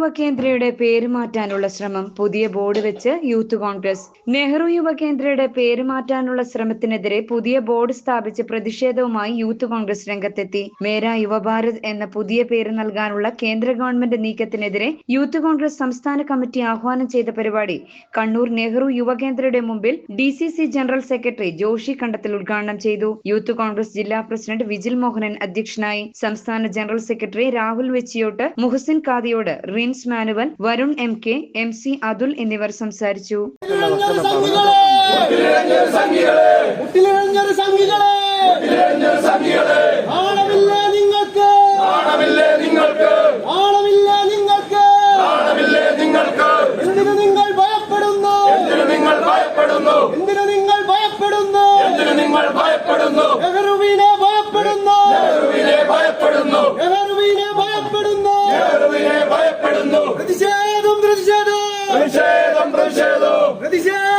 യുവകേന്ദ്രയുടെ പേര് മാറ്റാനുള്ള ശ്രമം പുതിയ ബോർഡ് വെച്ച് യൂത്ത് കോൺഗ്രസ്. നെഹ്റു യുവകേന്ദ്രയുടെ പേര് മാറ്റാനുള്ള ശ്രമത്തിനെതിരെ പുതിയ ബോർഡ് സ്ഥാപിച്ച് പ്രതിഷേധവുമായി യൂത്ത് കോൺഗ്രസ് രംഗത്തെത്തി. മേര യുവഭാരത് എന്ന പുതിയ പേര് നൽകാനുള്ള കേന്ദ്ര ഗവൺമെന്റ് നീക്കത്തിനെതിരെ യൂത്ത് കോൺഗ്രസ് സംസ്ഥാന കമ്മിറ്റി ആഹ്വാനം ചെയ്ത പരിപാടി. കണ്ണൂർ നെഹ്റു യുവകേന്ദ്രയുടെ മുമ്പിൽ D C C general secretary Joshi Kandathil ഉദ്ഘാടനം ചെയ്തു. യൂത്ത് കോൺഗ്രസ് ജില്ലാ പ്രസിഡന്റ് വിജിൽ മോഹനൻ അധ്യക്ഷനായി സംസ്ഥാന general secretary Rahul Vechiyot Muhasin Kadiyod Rins Manuel Varun M K M C Athul എന്നിവർ സംസാരിച്ചു. നിങ്ങൾ ഭയപ്പെടുന്നു? എന്തിനു നിങ്ങൾ ഭയപ്പെടുന്നു? പ്രതിഷേധവും പ്രതിഷേധം